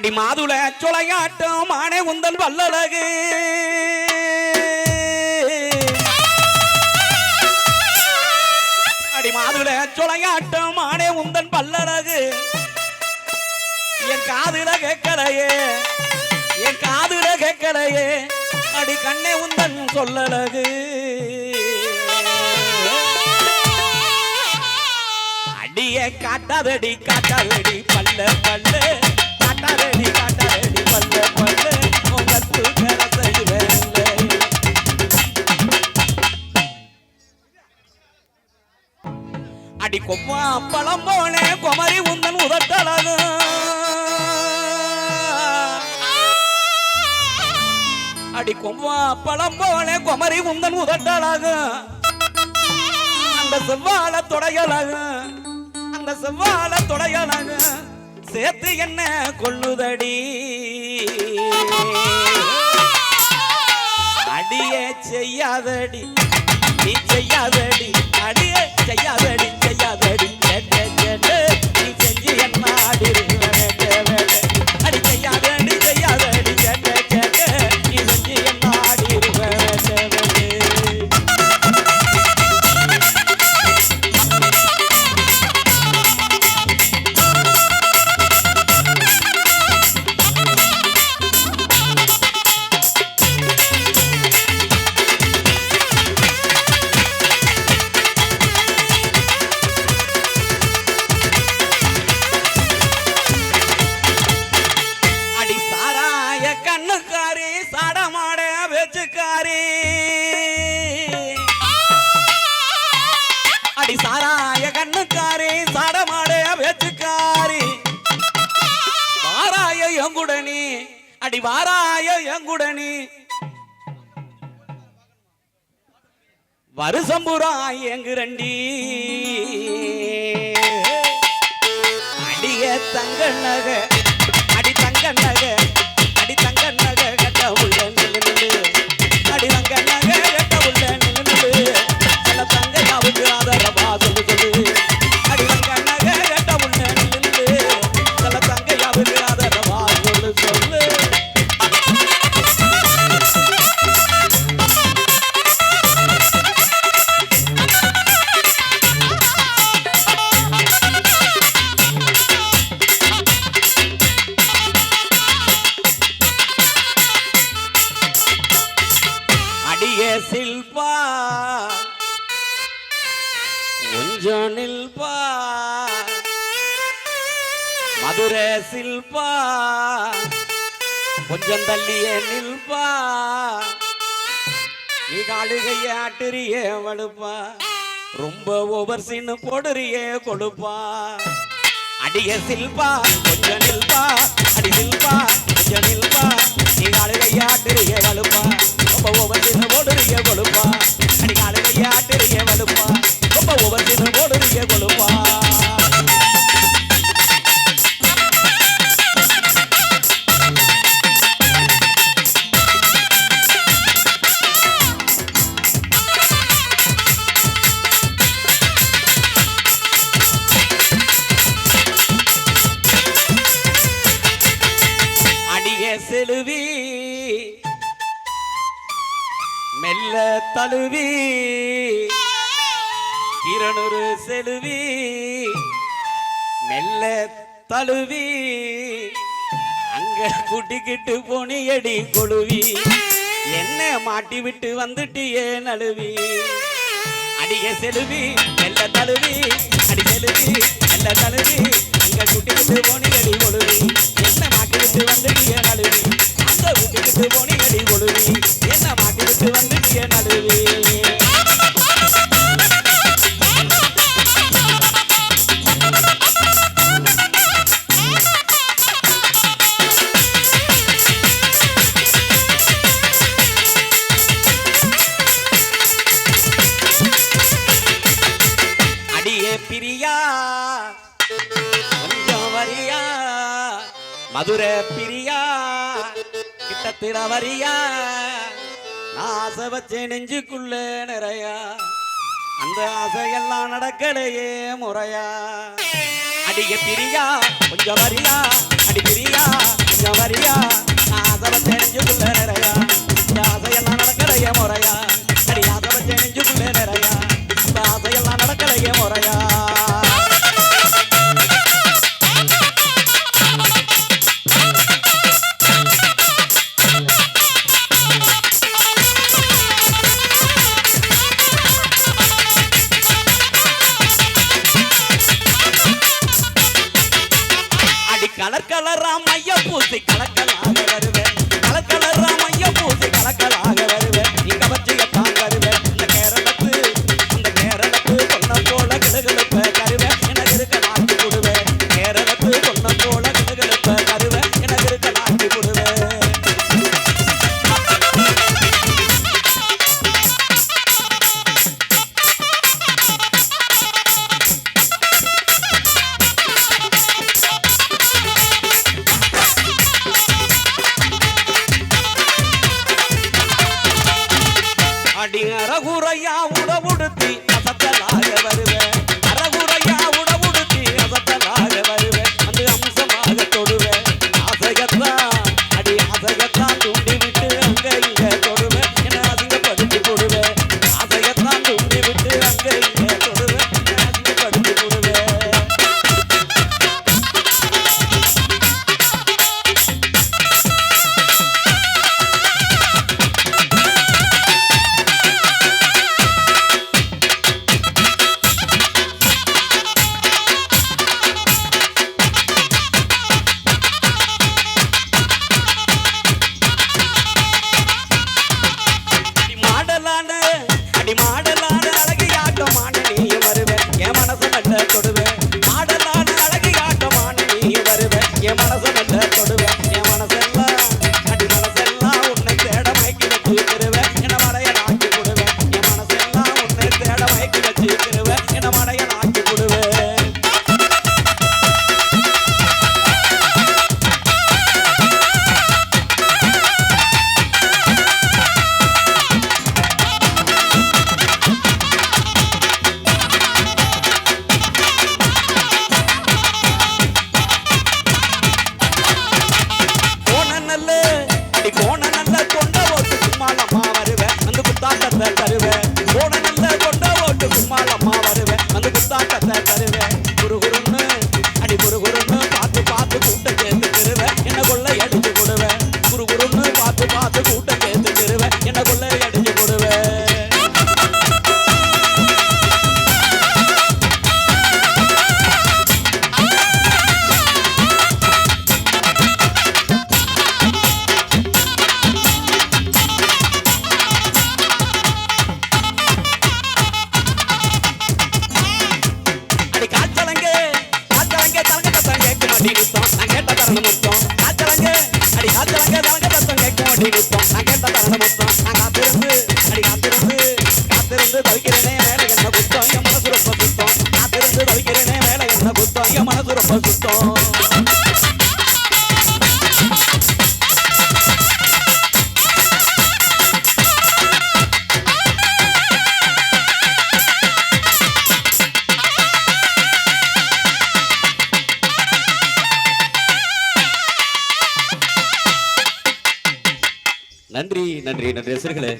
அடி மாதுள சுளையாட்டம் மானே உந்தன் வல்லழகு. அடி மாதுள சுளையாட்டம் மானே உந்தன் பல்லழகு என் காதுல கேட்கலையே என் காதுல கேட்கலையே அடி கண்ணே உந்தன் சொல்லழகு. அடியே காட்டாதடி காட்டாதடி பல்ல பல்ல. அடி கொவ்வா பழம் போனே குமரி உந்தன் உதட்டழகு. அடி கொவ்வா பழம் போனே குமரி உந்தன் உதட்டழகு. அந்த செவ்வாழ தொடையழகு. அந்த செவ்வாழ தொடையழகு. சேர்த்து என்ன கொள்ளுதடி? அடியே செய்யாதடி நீ செய்யாதடி அடியே செய்யாதடி செய்யாதடி. நீ செஞ்சு என்ன ஆடி அடி சாராய கண்ணுக்காரி சாடமாடைய பேச்சுக்காரி. வாராய எங்குடனி அடி வாராய எங்குடனி. வருஷம்புறா எங்குரண்டி. அடிய தங்க நகை அடி தங்க நகை. மதுரை சில்பா கொஞ்சம் தள்ளியே நில்பா நீ காடுகைய ஆட்டுறியே வடுப்பா ரொம்ப ஓவர் சீனு போடுறியே கொடுப்பா. அடிய சில்பா கொஞ்சம் நில்பா மெல்ல தழுவி கிரணொரு செலுவி மெல்ல தழுவி அங்க கூட்டிக்கிட்டு போனியடி கொழுவி. என்ன மாட்டி விட்டு வந்துட்டியே நழுவி. அடிய செலுவி மெல்ல தழுவி அடி செலுவி மெல்ல தழுவி. அங்க கூட்டிக்கிட்டு போனியடி கொழுவி. என்ன மாட்டி விட்டு வந்துட்டியே நழுவி. அந்த கூட்டிக்கிட்டு போனியடி கொழுவி என்ன மாட்டி விட்டு பிரியா கொஞ்சம் வரியா மதுரை பிரியா. கிட்டத்திட வரியா? ஆசை வச்சே நெஞ்சுக்குள்ள நிறையா. அந்த ஆசையெல்லாம் நடக்கலையே முறையா. அடிய பிரியா கொஞ்சம் வரியா? அடி பிரியா கொஞ்சம் வரியா? ஆசை வச்சே நெஞ்சுக்குள்ள நிறையா. இந்த ஆசையெல்லாம் நடக்கலையே முறையா. கலர் பூசி கலக்கலாக வருவேன். கலர் கலர் ராமைய பூசி கலக்கலாக வருவேன். நீ கவர்ச்சியத்தான் அடிங்க ரகுரையா Hasta வயசு இருக்குல்ல